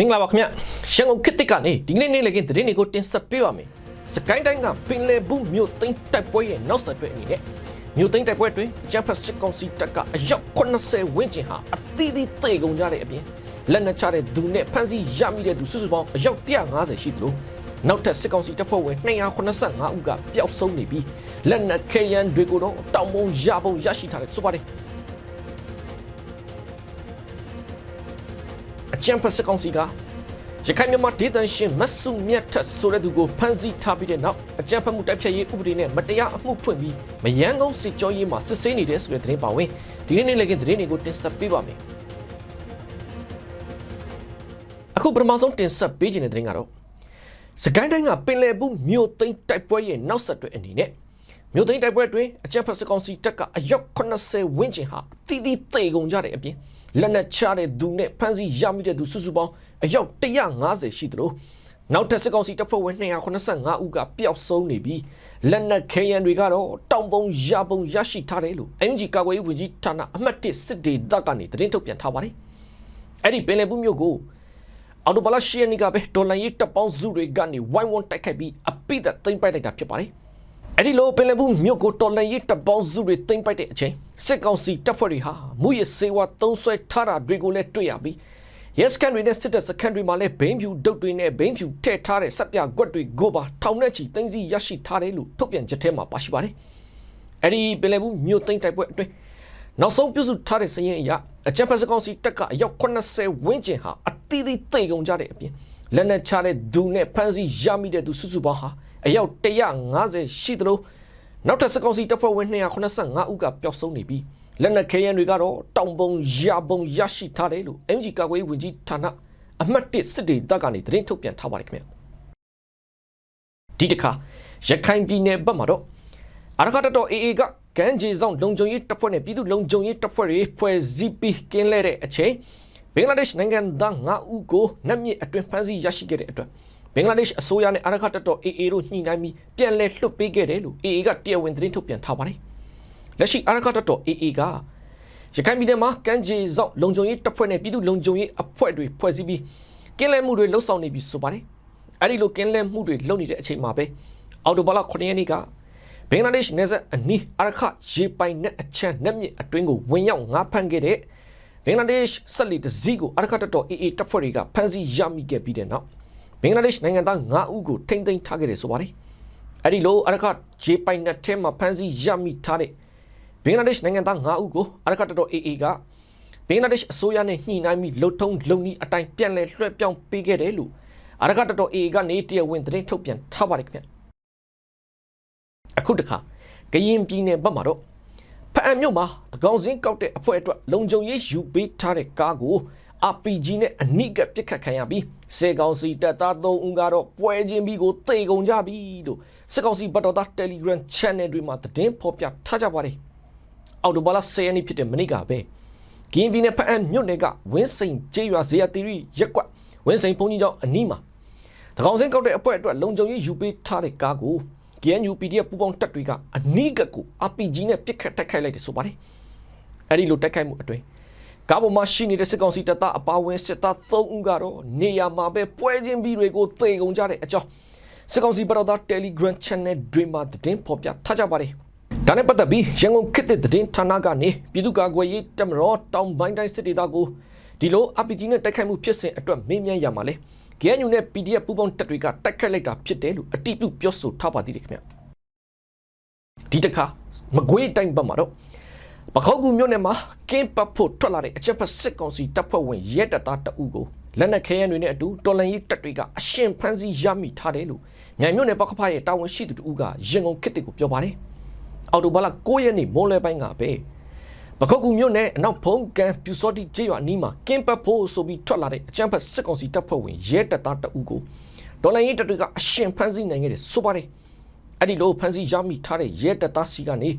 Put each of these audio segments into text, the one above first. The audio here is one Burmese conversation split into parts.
မင်္ဂလာပါခင်ဗျရန်ကုန်ခေတ်သစ်ကနေဒီကနေ့နေ့လည်ကင်းသတင်းတွေကိုတင်ဆက်ပေးပါမယ်စကိုင်းတိုင်းကပင်လယ်ဘူးမြို့သိမ်းတိုက်ပွဲရဲ့နောက်ဆက်တွဲအနေနဲ့မြို့သိမ်းတိုက်ပွဲအတွင်းအကြမ်းဖက်စစ်ကောင်စီတပ်ကအယောက်80ဝန်းကျင်ဟာအသီးသီးတေကုန်ကြတဲ့အပြင်လက်နက်ချတဲ့သူနဲ့ဖမ်းဆီးရမိတဲ့သူစုစုပေါင်းအယောက်150ရှိသလိုနောက်ထပ်စစ်ကောင်စီတပ်ဖွဲ့ဝင်285ဦးကပျောက်ဆုံးနေပြီးလက်နက်ခဲယမ်းတွေကိုတော့တောင်ပုံရပုံရရှိထားတယ်ဆိုပါတယ် အကြံဖက်စစ်ကောင်စီကရခိုင်မြန်မာဒေသရှင်မတ်စုမြတ်ထက်ဆိုတဲ့သူကိုဖမ်းဆီးထားပြီးတဲ့နောက်အကြံဖက်မှုတိုက်ဖျက်ရေးဥပဒေနဲ့မတရားအမှုဖွင့်ပြီးမယန်းကုန်းစစ်ကြောရေးမှာစစ်ဆေးနေတဲ့ဆိုတဲ့သတင်းပါဝင်ဒီနေ့နေ့လည်းကသတင်းတွေကိုတင်ဆက်ပေးပါမယ်အခုပထမဆုံးတင်ဆက်ပေးခြင်းတဲ့သတင်းကတော့စကိုင်းတိုင်းကပင်လယ်ဘူးမြို့သိမ်းတိုက်ပွဲရဲ့နောက်ဆက်တွဲအနေနဲ့မြို့သိမ်းတိုက်ပွဲအတွင်းအကြံဖက်စစ်ကောင်စီတပ်ကအယောက်80ဝန်းကျင်ဟာတီးတီးတေကုန်ကြတဲ့အပြင် လက်နက်ချတဲ့သူနဲ့ဖမ်းဆီးရမိတဲ့သူစုစုပေါင်းအယောက်150ရှိသလိုနောက်ထပ်စစ်ကောင်စီတပ်ဖွဲ့ဝင်285ဦးကပျောက်ဆုံးနေပြီးလက်နက်ခဲယမ်းတွေကတော့တောင်ပုံရပုံရရှိထားတယ်လို့အန်ဂျီကာကွယ်ရေးဝန်ကြီးဌာနအမှတ်1စစ်ဒေသကနေသတင်းထုတ်ပြန်ထားပါတယ်။အဲ့ဒီပင်လယ်ဘူးမြို့ကိုအော်တိုဘလာရှီယနီကပဲဒေါ်လာရေးတပ်ပေါင်းစုတွေကနေဝိုင်းဝန်းတိုက်ခိုက်ပြီးအပိသက်သိမ်းပိုက်လိုက်တာဖြစ်ပါတယ်။အဲ့ဒီလိုပင်လယ်ဘူးမြို့ကိုတော်လန်ရေးတပ်ပေါင်းစုတွေသိမ်းပိုက်တဲ့အချိန် စစ်ကောင်စီတပ်ဖွဲ့တွေဟာမူရစေဝါသုံးဆွဲထားတာတွေကိုလည်းတွေ့ရပြီးရဲစခန်းတွေနဲ့စစ်တပ်စခန်းတွေမှာလည်းဘိန်းဖြူဒုတ်တွေနဲ့ဘိန်းဖြူထည့်ထားတဲ့စက်ပြကွက်တွေကိုပါထောင်နဲ့ချီသိမ်းဆည်းရရှိထားတယ်လို့ထုတ်ပြန်ချက်ထဲမှာပါရှိပါတယ်။အဲ့ဒီပင်လယ်ဘူးမြို့သိမ်းတိုက်ပွဲအတွင်းနောက်ဆုံးပြုစုထားတဲ့စရင်အရအကြံဖက်စကောင်စီတက်ကအယောက်80ဝန်းကျင်ဟာအသီးသီးသိကုန်ကြတဲ့အပြင်လက်နက်ချတဲ့ဒူနဲ့ဖမ်းဆီးရမိတဲ့သူစုစုပေါင်းဟာအယောက်150ရှိသလို နောက်ထပ်စကောင်စီတပ်ဖွဲ့ဝင်285ဦးကပျောက်ဆုံးနေပြီးလက်နက်ခဲယမ်းတွေကတော့တောင်ပုံရပုံရရှိထားတယ်လို့ MG ကာကွယ်ရေးဝန်ကြီးဌာနအမှတ်1စစ်ဒေသကနေသတင်းထုတ်ပြန်ထားပါတယ်ခင်ဗျာဒီတစ်ခါရခိုင်ပြည်နယ်ဘက်မှာတော့အရခတ်တော် AA ကကမ်းခြေဆောင်လုံခြုံရေးတပ်ဖွဲ့နဲ့ပြည်သူလုံခြုံရေးတပ်ဖွဲ့တွေဖွဲ့စည်းပြီးကင်းလဲတဲ့အချိန်ဘင်္ဂလားဒေ့ရှ်နိုင်ငံသား9ဦးကိုနတ်မြစ်အတွင်းဖမ်းဆီးရရှိခဲ့တဲ့အတွက် ဘင်္ဂလားဒေ့ရှ်အစိုးရနဲ့အရခတ်တော် AA တို့ညှိနှိုင်းပြီးပြန်လည်လွှတ်ပေးခဲ့တယ်လို့ AA ကတရားဝင်သတင်းထုတ်ပြန်ထားပါတယ်။လက်ရှိအရခတ်တော် AA ကရခိုင်ပြည်နယ်မှာကမ်းခြေဆောင်လုံခြုံရေးတပ်ဖွဲ့နဲ့ပြည်သူလုံခြုံရေးအဖွဲ့တွေဖွဲ့စည်းပြီးကင်းလဲမှုတွေလှုပ်ဆောင်နေပြီဆိုပါတယ်။အဲဒီလိုကင်းလဲမှုတွေလုပ်နေတဲ့အချိန်မှာပဲအော်တိုဘာလ9ရက်နေ့ကဘင်္ဂလားဒေ့ရှ်နယ်စပ်အနီးအရခရေပိုင်နဲ့အချမ်းနက်မြစ်အတွင်းကိုဝင်ရောက်ငါးဖမ်းခဲ့တဲ့ဘင်္ဂလားဒေ့ရှ်ဆက်လီတစည်းကိုအရခတတော် AA တပ်ဖွဲ့တွေကဖမ်းဆီးရမိခဲ့ပြီးတဲ့နောက် ဘင်္ဂလားဒေ့ရှ်နိုင်ငံသား9ဦးကိုထိမ့်သိမ်းထားခဲ့တယ်ဆိုပါတယ်။အဲဒီလိုအရခရေပိုင်နဲ့ထဲမှာဖမ်းဆီးရမိထားတဲ့ဘင်္ဂလားဒေ့ရှ်နိုင်ငံသား9ဦးကိုအရခတတော် AA ကဘင်္ဂလားဒေ့ရှ်အစိုးရနဲ့ညှိနှိုင်းပြီးလှုပ်ထုံးလုံနီးအတိုင်းပြန်လည်လွှဲပြောင်းပေးခဲ့တယ်လို့အရခတတော် AA ကနေတရားဝင်သတင်းထုတ်ပြန်ထားပါတယ်ခင်ဗျာ။အခုတခါကရင်ပြည်နယ်ဘက်မှာတော့ဖအံမြို့မှာတကောင်စင်းကောက်တဲ့အဖွဲ့အတွက်လုံခြုံရေးယူပေးထားတဲ့ကားကို RPG နဲ့အနိကပစ်ခတ်ခံရပြီးစေကောင်စီတပ်သား၃ဦးကတော့ပွဲချင်းပြီးကိုတေကုန်ကြပြီလို့စစ်ကောင်စီဘတ်တော်သား Telegram Channel တွေမှာသတင်းဖော်ပြထားကြပါတယ်။အော်တိုဘာလ10ရက်နေ့ဖြစ်တဲ့မနေ့ကပဲကရင်ပြည်နယ်ဖအံမြို့နယ်ကဝင်းစိန်ကျေးရွာဇေယျတီရီရက်ကွက်ဝင်းစိန်ဘုံကြီးကျောင်းအနီးမှာတကောင်စင်းကောက်တဲ့အဖွဲ့အတွက်လုံခြုံရေးယူပေးထားတဲ့ကားကို KNU PDF ပူးပေါင်းတပ်တွေကအနိကကို RPG နဲ့ပစ်ခတ်တိုက်ခိုက်လိုက်တယ်ဆိုပါတယ်။အဲဒီလိုတိုက်ခိုက်မှုအတွင်း ကားပေါ်မှာရှိနေတဲ့စစ်ကောင်စီတပ်သားအပါအဝင်စစ်သား3ဦးကတော့နေရာမှာပဲပွဲချင်းပြီးတွေကိုသေကုန်ကြတဲ့အကြောင်းစစ်ကောင်စီဘက်တော်သား Telegram Channel တွေမှာသတင်းဖော်ပြထားကြပါတယ်။ဒါနဲ့ပတ်သက်ပြီးရန်ကုန်ခေတ်သစ်သတင်းဌာနကနေပြည်သူ့ကာကွယ်ရေးတပ်မတော်တောင်ပိုင်းတိုင်းစစ်ဒေသကိုဒီလို RPG နဲ့တိုက်ခိုက်မှုဖြစ်စဉ်အတွက်မေးမြန်းရမှာလဲ KNU နဲ့ PDF ပူးပေါင်းတပ်တွေကတိုက်ခတ်လိုက်တာဖြစ်တယ်လို့အတိအပြုပြောဆိုထားပါသေးတယ်ခင်ဗျဒီတစ်ခါမကွေးတိုင်းဘက်မှာတော့ ပခောက်ကူမြို့နယ်မှာကင်းပတ်ဖို့ထွက်လာတဲ့အချက်ဖက်စစ်ကောင်စီတပ်ဖွဲ့ဝင်ရဲတပ်သားတအုပ်ကိုလက်နက်ခဲယမ်းတွေနဲ့အတူတော်လန်ရေးတပ်တွေကအရှင်ဖမ်းဆီးရမိထားတယ်လို့မြိုင်မြို့နယ်ပခဖရဲ့တာဝန်ရှိသူတဦးကရင်ကုန်ခစ်တစ်ကိုပြောပါတယ်အော်တိုဘာလ9ရက်နေ့မွန်းလွဲပိုင်းကပဲပခောက်ကူမြို့နယ်အနောက်ဖုံးကန်ပြူစောတိကျေးရွာအနီးမှာကင်းပတ်ဖို့ဆိုပြီးထွက်လာတဲ့အကြမ်းဖက်စစ်ကောင်စီတပ်ဖွဲ့ဝင်ရဲတပ်သားတအုပ်ကိုဒေါ်လာရေးတပ်တွေကအရှင်ဖမ်းဆီးနိုင်ခဲ့တယ်ဆိုပါတယ်အဲ့ဒီလိုဖမ်းဆီးရမိထားတဲ့ရဲတပ်သားစီကနေ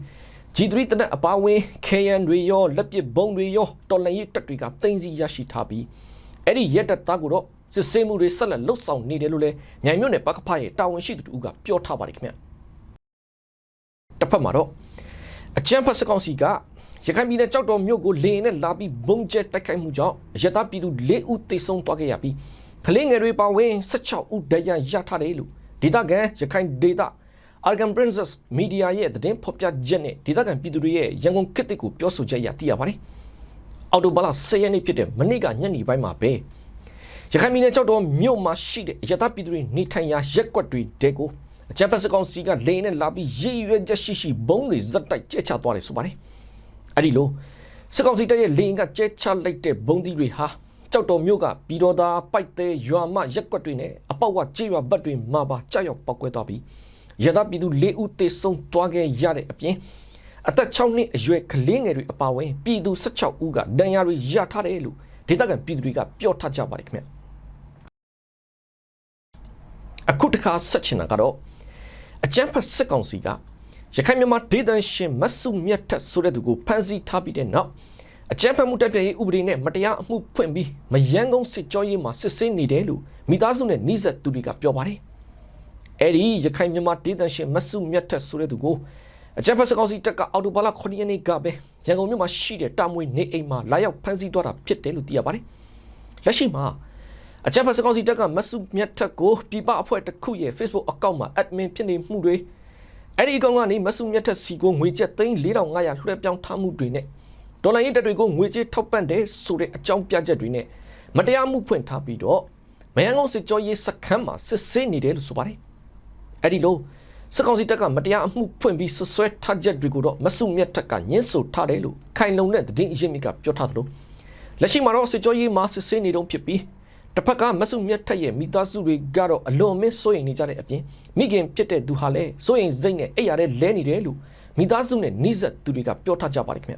G3 တနက်အပါဝင် KN တွေရောလက်ပစ်ဘုံတွေရောတော်လန်ရေးတပ်တွေကတင်စီရရှိထားပြီးအဲ့ဒီရဲတပ်သားကိုတော့စစ်ဆေးမှုတွေဆက်လက်လှုပ်ဆောင်နေတယ်လို့လည်းမြိုင်မြို့နယ်ပကဖရဲ့တာဝန်ရှိသူတို့ကပြောထားပါတယ်ခင်ဗျတစ်ဖက်မှာတော့အကြမ်းဖက်စကောင်စီကရခိုင်ပြည်နယ်ကြောက်တော်မြို့ကိုလေရင်နဲ့လာပြီးဘုံကျဲတိုက်ခိုက်မှုကြောင့်ရတပြည်သူ၄ဦးသေဆုံးသွားခဲ့ရပြီးကလေးငယ်တွေပါဝင်16ဦးဒဏ်ရာရထားတယ်လို့ဒေသခံရခိုင်ဒေသ Argan Princess Media ရဲ့သတင်းဖော်ပြချက်နဲ့ဒေသခံပြည်သူတွေရဲ့ရန်ကုန်ခေတ်သစ်ကိုပြောဆိုချက်အရသိရပါတယ်။အော်တိုဘာလ10ရက်နေ့ဖြစ်တဲ့မနေ့ကညနေပိုင်းမှာပဲရခိုင်ပြည်နယ်ကြောက်တော်မြို့မှာရှိတဲ့ရသပြည်သူတွေနေထိုင်ရာရက်ကွက်တွေတဲကိုအကြံပတ်စကောင်စီကလေနဲ့လာပြီးရည်ရွယ်ချက်ရှိရှိဘုံတွေဇက်တိုက်ကျဲချသွားတယ်ဆိုပါတယ်။အဲ့ဒီလိုစကောင်စီတပ်ရဲ့လေရင်ကကျဲချလိုက်တဲ့ဘုံဒီတွေဟာကြောက်တော်မြို့ကပြည်တော်သားပိုက်သေးရွာမရက်ကွက်တွေနဲ့အပေါက်ကကြေးရွာဘက်တွေမှာပါကြောက်ရောက်ပောက်ကွဲသွားပြီး ရသပြည်သူ၄ဦးသေဆုံးသွားခဲ့ရတဲ့အပြင်အသက်6နှစ်အရွယ်ကလေးငယ်တွေအပါအဝင်ပြည်သူ16ဦးကဒဏ်ရာတွေရထားတယ်လို့ဒေသခံပြည်သူတွေကပြောထားကြပါတယ်ခင်ဗျအခုတခါဆက်ချင်တာကတော့အကြမ်းဖက်စစ်ကောင်စီကရခိုင်မြန်မာဒေသရှင်မဆုမြတ်ထက်ဆိုတဲ့သူကိုဖမ်းဆီးထားပြီးတဲ့နောက်အကြမ်းဖက်မှုတပ်ပြရေးဥပဒေနဲ့မတရားအမှုဖွင့်ပြီးမယန်းကုန်းစစ်ကြောရေးမှာစစ်ဆေးနေတယ်လို့မိသားစုနဲ့နှိစက်သူတွေကပြောပါတယ် အဲ့ဒီရခိုင်မြန်မာဒေသရှင်မဆုမြတ်ထက်ဆိုတဲ့သူကိုအကြမ်းဖက်စစ်ကောင်စီတပ်ကအော်တိုဘာလ9ရက်နေ့ကပဲရန်ကုန်မြို့မှာရှိတဲ့တာမွေနေအိမ်မှာလာရောက်ဖမ်းဆီးသွားတာဖြစ်တယ်လို့သိရပါတယ်လက်ရှိမှာအကြမ်းဖက်စစ်ကောင်စီတပ်ကမဆုမြတ်ထက်ကိုပြည်ပအဖွဲ့တစ်ခုရဲ့ Facebook အကောင့်မှာ admin ဖြစ်နေမှုတွေအဲ့ဒီအကောင့်ကနေမဆုမြတ်ထက်စီကိုငွေကျပ်သိန်း4500လွှဲပြောင်းထားမှုတွေနဲ့ဒေါ်လာရင်းတပ်တွေကိုငွေကြေးထောက်ပံ့တယ်ဆိုတဲ့အကြောင်းပြချက်တွေနဲ့မတရားမှုဖွင့်ထားပြီးတော့မယန်းကုန်းစစ်ကြောရေးစခန်းမှာစစ်ဆေးနေတယ်လို့ဆိုပါတယ် အဲ့ဒီလိုစစ်ကောင်စီတပ်ကမတရားအမှုဖွင့်ပြီးဆွဆွဲထားချက်တွေကိုတော့မဆုမြတ်ထက်ကညှင်းဆိုထားတယ်လို့ခိုင်လုံတဲ့သတင်းအရင်းမြစ်ကပြောထားသလိုလက်ရှိမှာတော့စစ်ကြောရေးမှာစစ်ဆေးနေတုန်းဖြစ်ပြီးတစ်ဖက်ကမဆုမြတ်ထက်ရဲ့မိသားစုတွေကတော့အလွန်အမင်းစိုးရိမ်နေကြတဲ့အပြင်မိခင်ဖြစ်တဲ့သူဟာလည်းစိုးရိမ်စိတ်နဲ့အိပ်ရတဲ့လဲနေတယ်လို့မိသားစုနဲ့နှိစက်သူတွေကပြောထားကြပါတယ်ခင်ဗျ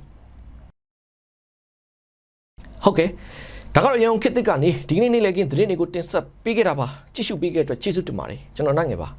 ဟုတ်ကဲ့ဒါကတော့ရန်ကုန်ခေတ်သစ်ကနေဒီကနေ့နေ့လည်ကင်းသတင်းတွေကိုတင်ဆက်ပေးခဲ့တာပါကြည့်ရှုပေးခဲ့တဲ့အတွက်ကျေးဇူးတင်ပါတယ်ကျွန်တော်နိုင်ငယ်ပါ